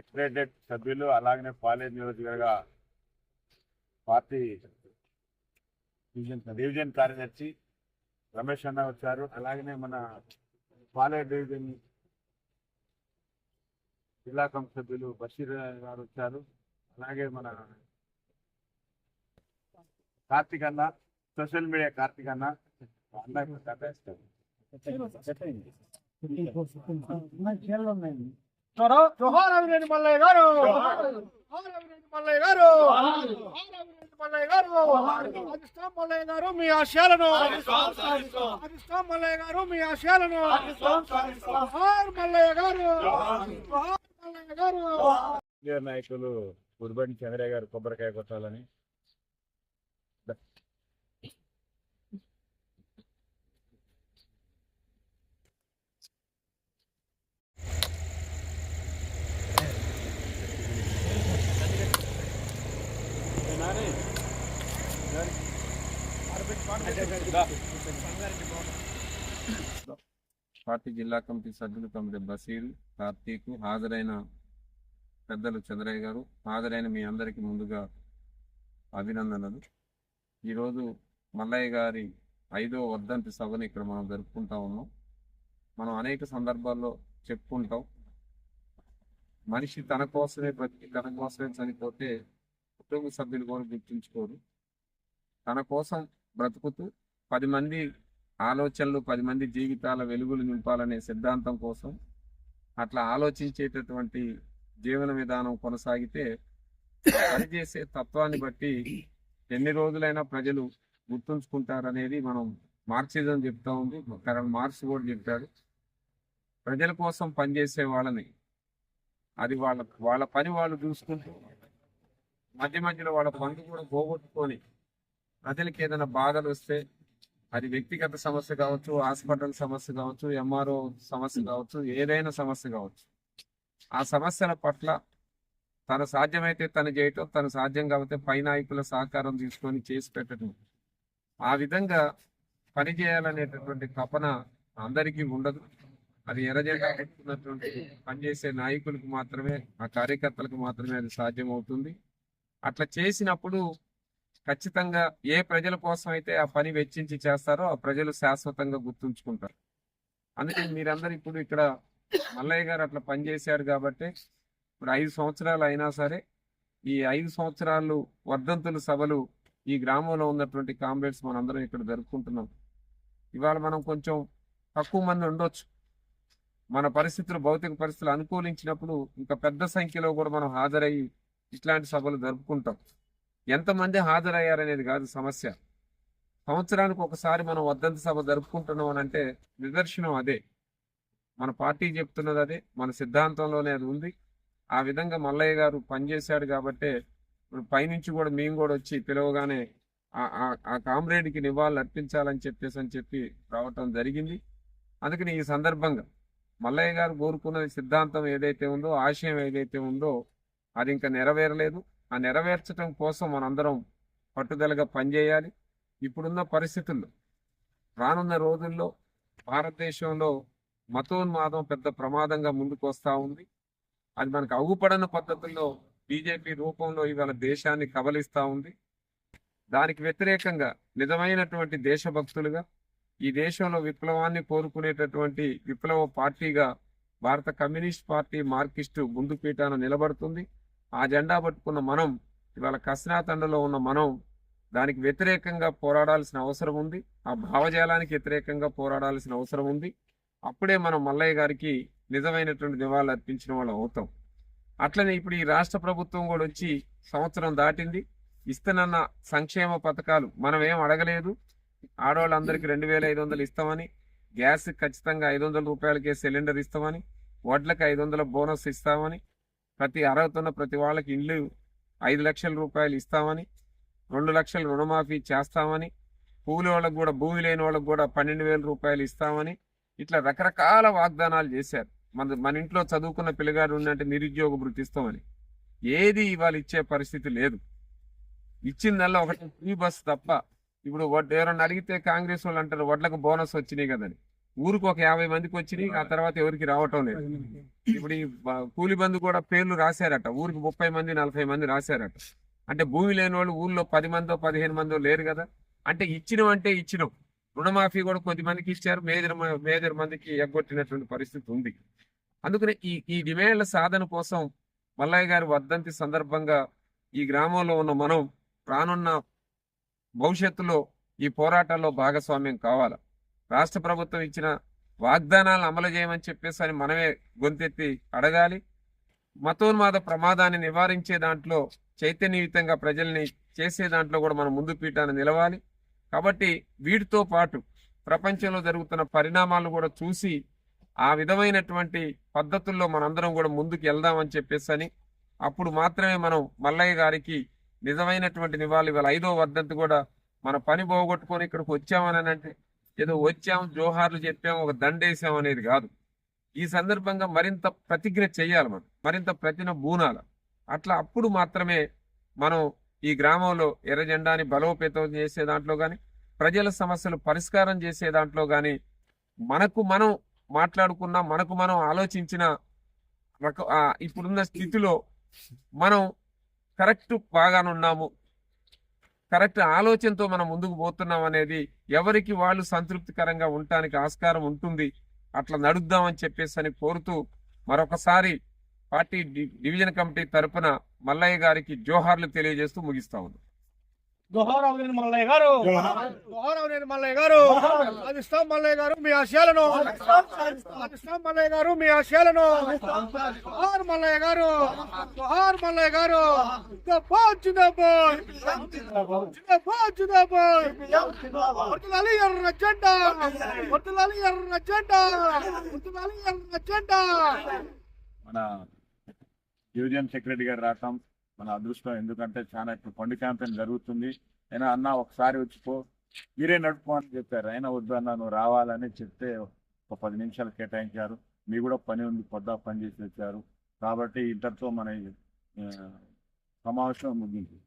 Secretariat సభ్యులు అలాగనే పాలేరు నియోజకవర్గ పార్టీ డివిజన్ కార్యదర్శి రమేష్ అన్న వచ్చారు. అలాగనే మన పాలేరు డివిజన్ జిల్లా కమిటీ సభ్యులు బషీర్ గారు వచ్చారు. అలాగే మన కార్తీక్ అన్న సోషల్ మీడియా కార్తీక్ అన్న అన్న జోహార్ అవినేని మల్లయ్య గారు మల్లయ్య గారు మల్లయ్య గారు అధిష్టాం మల్లయ్య గారు మీ ఆశయాలను అధిష్టాం మల్లయ్య గారు మీ ఆశయాలను జోహార్ మల్లయ్య గారు జోహార్ మల్లయ్య గారు నాయకులు గురుబండి చంద్రయ్య గారు కొబ్బరికాయ కొట్టాలని పార్టీ జిల్లా కమిటీ సభ్యులు తమది బసీర్ కార్తీక్ హాజరైన పెద్దలు చంద్రయ్య గారు హాజరైన మీ అందరికీ ముందుగా అభినందనలు. ఈరోజు మల్లయ్య గారి ఐదో వర్ధంతి సభని ఇక్కడ మనం జరుపుకుంటా ఉన్నాం. మనం అనేక సందర్భాల్లో చెప్పుకుంటాం. మనిషి తన కోసమే బ్రతికి తన కోసమే చనిపోతే కుటుంబ సభ్యులు కూడా గుర్తుంచుకోరు. తన కోసం బ్రతుకుతూ పది మంది ఆలోచనలు పది మంది జీవితాల వెలుగులు నింపాలనే సిద్ధాంతం కోసం అట్లా ఆలోచించేటటువంటి జీవన విధానం కొనసాగితే పనిచేసే తత్వాన్ని బట్టి ఎన్ని రోజులైనా ప్రజలు గుర్తుంచుకుంటారనేది మనం మార్క్సిజం చెప్తా ఉంది. కరణ్ మార్క్స్ కూడా చెప్పాడు ప్రజల కోసం పనిచేసే వాళ్ళని అది వాళ్ళ వాళ్ళ పని వాళ్ళు చూసుకుంటూ మధ్య మధ్యలో వాళ్ళ పనులు కూడా పోగొట్టుకొని ప్రజలకి ఏదైనా బాధలు వస్తే అది వ్యక్తిగత సమస్య కావచ్చు హాస్పిటల్ సమస్య కావచ్చు ఎంఆర్ఓ సమస్య కావచ్చు ఏదైనా సమస్య కావచ్చు. ఆ సమస్యల పట్ల తన సాధ్యమైతే తను చేయటం తను సాధ్యం కాకపోతే పై నాయకుల సహకారం తీసుకొని చేసి పెట్టడం ఆ విధంగా పని చేయాలనేటటువంటి తపన అందరికీ ఉండదు. అది ఎర్రజెండా పెట్టుకున్నటువంటి పనిచేసే నాయకులకు మాత్రమే ఆ కార్యకర్తలకు మాత్రమే అది సాధ్యమవుతుంది. అట్లా చేసినప్పుడు ఖచ్చితంగా ఏ ప్రజల కోసం అయితే ఆ పని వెచ్చించి చేస్తారో ఆ ప్రజలు శాశ్వతంగా గుర్తుంచుకుంటారు. అందుకే మీరందరూ ఇప్పుడు ఇక్కడ మల్లయ్య గారు అట్లా పనిచేశారు కాబట్టి ఇప్పుడు ఐదు సంవత్సరాలు అయినా సరే ఈ ఐదు సంవత్సరాలు వర్ధంతుల సభలు ఈ గ్రామంలో ఉన్నటువంటి కామ్రేడ్స్ మనందరం ఇక్కడ జరుపుకుంటున్నాం. ఇవాళ మనం కొంచెం తక్కువ మంది ఉండొచ్చు. మన పరిస్థితులు భౌతిక పరిస్థితులు అనుకూలించినప్పుడు ఇంకా పెద్ద సంఖ్యలో కూడా మనం హాజరయ్యి ఇట్లాంటి సభలు జరుపుకుంటాం. ఎంతమంది హాజరయ్యారనేది కాదు సమస్య. సంవత్సరానికి ఒకసారి మనం వద్దంత సభ జరుపుకుంటున్నాం అని అంటే నిదర్శనం అదే. మన పార్టీ చెప్తున్నది అదే మన సిద్ధాంతంలోనే అది ఉంది. ఆ విధంగా మల్లయ్య గారు పనిచేశాడు కాబట్టే ఇప్పుడు పైనుంచి కూడా మేము కూడా వచ్చి పిలవగానే ఆ- ఆ కామ్రేడ్కి నివాళులు అర్పించాలని చెప్పేసి అని చెప్పి రావటం జరిగింది. అందుకని ఈ సందర్భంగా మల్లయ్య గారు కోరుకున్న సిద్ధాంతం ఏదైతే ఉందో ఆశయం ఏదైతే ఉందో అది ఇంకా నెరవేరలేదు. ఆ నెరవేర్చడం కోసం మనందరం పట్టుదలగా పనిచేయాలి. ఇప్పుడున్న పరిస్థితుల్లో రానున్న రోజుల్లో భారతదేశంలో మతోన్మాదం పెద్ద ప్రమాదంగా ముందుకు వస్తూ ఉంది. అది మనకు అగుపడని పద్ధతుల్లో బీజేపీ రూపంలో ఇవాళ దేశాన్ని కబలిస్తూ ఉంది. దానికి వ్యతిరేకంగా నిజమైనటువంటి దేశభక్తులుగా ఈ దేశంలో విప్లవాన్ని కోరుకునేటటువంటి విప్లవ పార్టీగా భారత కమ్యూనిస్ట్ పార్టీ మార్కిస్టు ముందు పీఠాన నిలబడుతుంది. ఆ జెండా పట్టుకున్న మనం ఇవాళ కసినాతండలో ఉన్న మనం దానికి వ్యతిరేకంగా పోరాడాల్సిన అవసరం ఉంది. ఆ భావజాలానికి వ్యతిరేకంగా పోరాడాల్సిన అవసరం ఉంది. అప్పుడే మనం మల్లయ్య గారికి నిజమైనటువంటి నివాళులు అర్పించిన వాళ్ళు అవుతాం. అట్లనే ఇప్పుడు ఈ రాష్ట్ర ప్రభుత్వం కూడా వచ్చి సంవత్సరం దాటింది. ఇస్తున్న సంక్షేమ పథకాలు మనం ఏం అడగలేదు. ఆడవాళ్ళందరికీ రెండు వేల ఐదు వందలు ఇస్తామని గ్యాస్ ఖచ్చితంగా ఐదు వందల రూపాయలకే సిలిండర్ ఇస్తామని వడ్లకు ఐదు వందల బోనస్ ఇస్తామని ప్రతి అర్హత ఉన్న ప్రతి వాళ్ళకి ఇల్లు ఐదు లక్షల రూపాయలు ఇస్తామని రెండు లక్షల రుణమాఫీ చేస్తామని కూలి వాళ్ళకు కూడా భూమి లేని వాళ్ళకు కూడా పన్నెండు వేల రూపాయలు ఇస్తామని ఇట్లా రకరకాల వాగ్దానాలు చేశారు. మన మన ఇంట్లో చదువుకున్న పిల్లగాడు ఉన్నట్టు నిరుద్యోగ వృత్తిస్తామని ఏది ఇవాళ ఇచ్చే పరిస్థితి లేదు. ఇచ్చిందల్లా ఒకటి ఫ్రీ బస్ తప్ప ఇప్పుడు వడ్- ఎవరన్నా అడిగితే కాంగ్రెస్ వాళ్ళు అంటారు వడ్లకు బోనస్ వచ్చినాయి కదని. ఊరికి ఒక యాభై మందికి వచ్చినాయి ఆ తర్వాత ఎవరికి రావటం లేదు. ఇప్పుడు ఈ కూలి బంధు కూడా పేర్లు రాశారట. ఊరికి ముప్పై మంది నలభై మంది రాశారట. అంటే భూమి లేని వాళ్ళు ఊళ్ళో పది మందో పదిహేను మందో లేరు కదా. అంటే ఇచ్చినం అంటే ఇచ్చినాం. రుణమాఫీ కూడా కొద్ది మందికి ఇచ్చారు. మేజర్ మ- మేజర్ మందికి ఎగ్గొట్టినటువంటి పరిస్థితి ఉంది. అందుకనే ఈ ఈ డిమాండ్ల సాధన కోసం మల్లయ్య గారి వర్ధంతి సందర్భంగా ఈ గ్రామంలో ఉన్న మనం రానున్న భవిష్యత్తులో ఈ పోరాటాల్లో భాగస్వామ్యం కావాలి? రాష్ట్ర ప్రభుత్వం ఇచ్చిన వాగ్దానాలను అమలు చేయమని చెప్పేసి అని మనమే గొంతెత్తి అడగాలి. మతోన్మాద ప్రమాదాన్ని నివారించే దాంట్లో చైతన్యయుతంగా ప్రజల్ని చేసే దాంట్లో కూడా మనం ముందు పీఠాన్ని నిలవాలి. కాబట్టి వీటితో పాటు ప్రపంచంలో జరుగుతున్న పరిణామాలను కూడా చూసి ఆ విధమైనటువంటి పద్ధతుల్లో మనందరం కూడా ముందుకు వెళ్దామని చెప్పేసి అని అప్పుడు మాత్రమే మనం మల్లయ్య గారికి నిజమైనటువంటి నివాళి వాళ్ళ ఐదో వర్ధంతి కూడా మన పని పోగొట్టుకొని ఇక్కడికి వచ్చామని అంటే ఏదో వచ్చాం జోహార్లు చెప్పాం ఒక దండేసాం అనేది కాదు. ఈ సందర్భంగా మరింత ప్రతిజ్ఞ చేయాలి మనం. మరింత ప్రతిన బూనాల. అట్లా అప్పుడు మాత్రమే మనం ఈ గ్రామంలో ఎర్ర జెండాని బలోపేతం చేసే దాంట్లో కానీ ప్రజల సమస్యలు పరిష్కారం చేసే దాంట్లో కానీ మనకు మనం మాట్లాడుకున్న మనకు మనం ఆలోచించిన రక- ఇప్పుడున్న స్థితిలో మనం కరెక్ట్ బాగానున్నాము కరెక్ట్ ఆలోచనతో మనం ముందుకు పోతున్నాం అనేది ఎవరికి వాళ్ళు సంతృప్తికరంగా ఉండటానికి ఆస్కారం ఉంటుంది. అట్లా నడుద్దామని చెప్పేసి అని కోరుతూ మరొకసారి పార్టీ డివిజన్ కమిటీ తరపున మల్లయ్య గారికి జోహార్లు తెలియజేస్తూ ముగిస్తా ఉన్నాం. మల్లయ్య గారు. జోహార్ మల్లయ్య గారు. మల్లయ్య గారు మీ ఆశయాలను. సాధిస్తాం మల్లయ్య గారు మీ ఆశయాలను. జోహార్ మల్లయ్య గారు. జోహార్ మల్లయ్య గారు. జిందాబాద్ ఎర్ర జెండా. వర్తిల్లాలి ఎర్ర జెండా. వర్తిల్లాలి ఎర్ర జెండా. మన డివిజన్ సెక్రటరీ గారు రావటం మన అదృష్టం. ఎందుకంటే చాలా ఇప్పుడు పండు క్యాంపెయిన్ జరుగుతుంది. అయినా అన్న ఒకసారి వచ్చిపో మీరే నడుపు అని చెప్పారు. అయినా వద్దు అన్న నువ్వు రావాలని చెప్తే ఒక పది నిమిషాలు కేటాయించారు. మీ కూడా పని ఉంది పొద్దా పని చేసి వచ్చారు. కాబట్టి ఇంతటితో మన సమావేశం ముగింది.